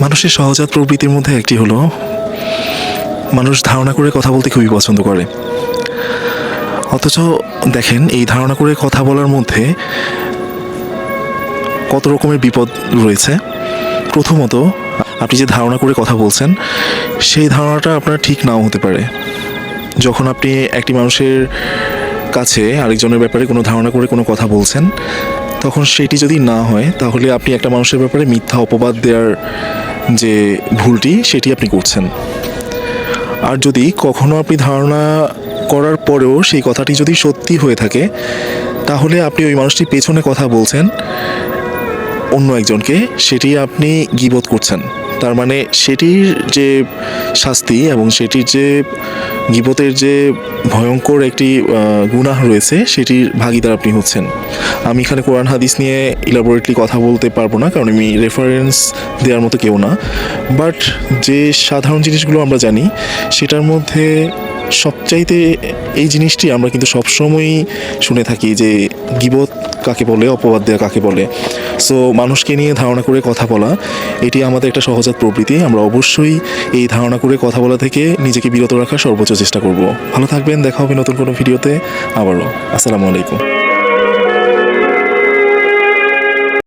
মানুষের সহজাত প্রবৃত্তির মধ্যে একটি হলো, মানুষ ধারণা করে কথা বলতে খুবই পছন্দ করে। অথচ দেখেন, এই ধারণা করে কথা বলার মধ্যে কত রকমের বিপদ রয়েছে। প্রথমত, আপনি যে ধারণা করে কথা বলছেন, সেই ধারণাটা আপনার ঠিক নাও হতে পারে। যখন আপনি একটি মানুষের কাছে আরেকজনের ব্যাপারে কোনো ধারণা করে কোনো কথা বলছেন, তখন সেটি যদি না হয়, তাহলে আপনি একটা মানুষের ব্যাপারে মিথ্যা অপবাদ দেওয়ার যে ভুলটি সেটি আপনি করছেন। আর যদি কখনো আপনি ধারণা করার পরেও সেই কথাটি যদি সত্যি হয়ে থাকে, তাহলে আপনি ওই মানুষটি পেছনে কথা বলছেন, অন্য একজনকে, সেটি আপনি গিবোধ করছেন। তার মানে সেটির যে শাস্তি এবং সেটির যে গিবতের যে ভয়ঙ্কর একটি গুনাহ রয়েছে, সেটির ভাগিদার আপনি হচ্ছেন। আমি এখানে কোরআন, হাদিস নিয়ে ইলাবোরেটলি কথা বলতে পারব না, কারণ আমি রেফারেন্স দেওয়ার মতো কেউ না। বাট যে সাধারণ জিনিসগুলো আমরা জানি, সেটার মধ্যে সবচাইতে এই জিনিসটি আমরা কিন্তু সবসময়ই শুনে থাকি যে গিবত কাকে বলে, অপবাদ দেওয়া কাকে বলে। সো মানুষকে নিয়ে ধারণা করে কথা বলা, এটি আমাদের একটা সহজাত প্রবৃত্তি। আমরা অবশ্যই এই ধারণা করে কথা বলা থেকে নিজেকে বিরত রাখার সর্বোচ্চ চেষ্টা করব। ভালো থাকবেন, দেখা হবে নতুন কোনো ভিডিওতে আবারও। আসসালামু আলাইকুম।